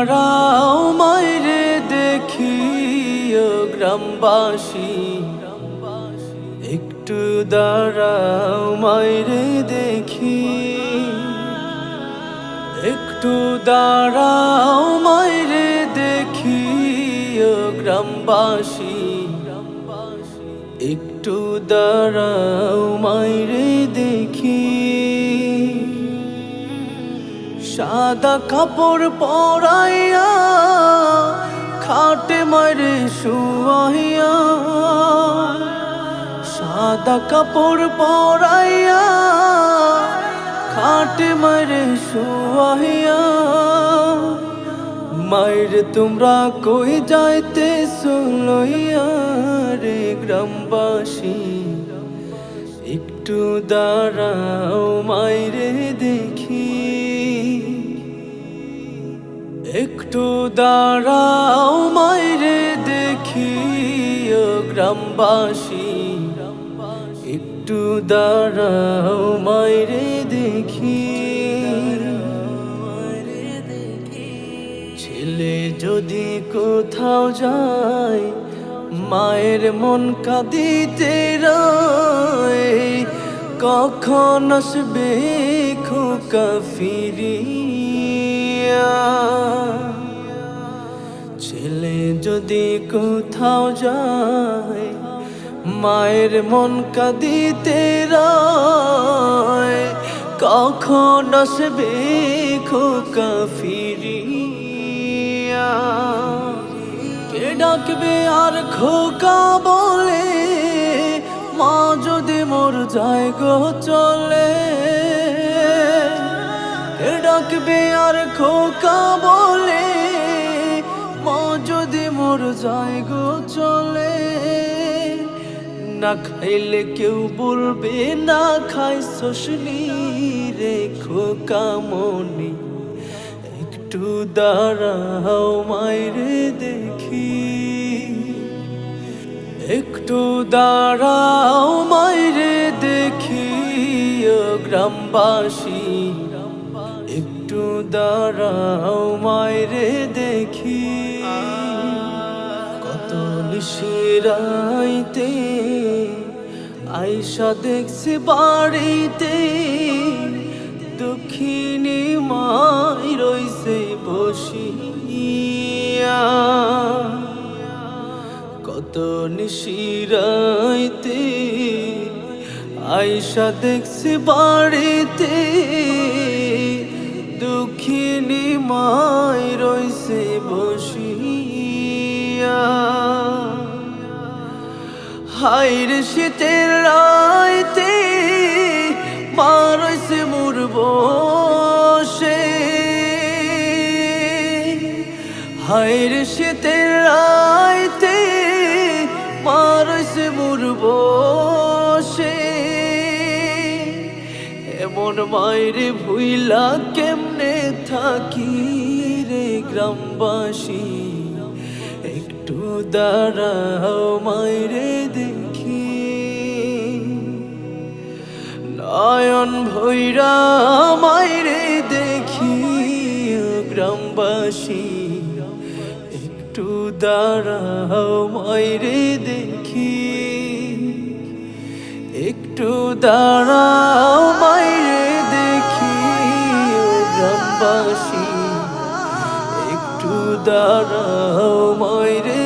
দাঁড়াও মাইরে দেখি গ্রামবাসী। একটু দাঁড়াও মাইরে দেখি। একটু দাঁড়াও মাইরে দেখি গ্রামবাসী। একটু দাঁড়াও মাইরে দেখি। সাদা কাপড় পরাইয়া খাটে মারে শুয়াইয়া, সাদা কাপড় পরাইয়া খাটে মারে শুয়াইয়া মায়ের তোমরা কই যাইতে লইয়া রে গ্রামবাসী? একটু দাঁড়াও মাইরে দেখি। একটু দাঁড়াও মাইরে দেখি গ্রামবাসী। একটু দাঁড়াও মাইরে দেখি। ছেলে যদি কোথাও যায়, মায়ের মন কাঁদিতে কখন আসবে খোকা ফিরিয়া? ছেলে যদি কোথাও যায়, মায়ের মন কাঁদিতে রয়, কখন আসবে খোকা ফিরিয়া? কে ডাকবে আর খোকা বলে, মা যদি মোর যায় গো চলে। ডাকবে আর খোকা বলে মা যদি মোর যায় গো চলে। না খাইলে কেউ বলবে, না খাই শোষনি রে খোকা মনি। একটু দাঁড়াও মাইরে দেখি। একটু দাঁড়াও মাইরে দেখি গ্রামবাসী। একটু দাঁড়াও, মাইরে দেখি। কত নিশিরাইতে আইসা দেখছি বাড়িতে দক্ষিণী মাই রইছে বসিয়া। কত নিশিরাইতে আইসা দেখছি বাড়িতে দুঃখিনী মাই রইছে বসিয়া। হাইর শীতের রাইতে মা রইছে মোর বসে। হাইর শীতের রাইতে মা রইছে মোর বসে। এমন মায়েরে ভুইলা কেমনে থাকি রে গ্রামবাসী? একটু দাঁড়াও মায়েরে দেখি। নয়ন ভৈরা মায়েরে দেখি গ্রামবাসী। একটু দাঁড়াও মায়েরে দেখি। একটু দাঁড়াও খুদার ময়রে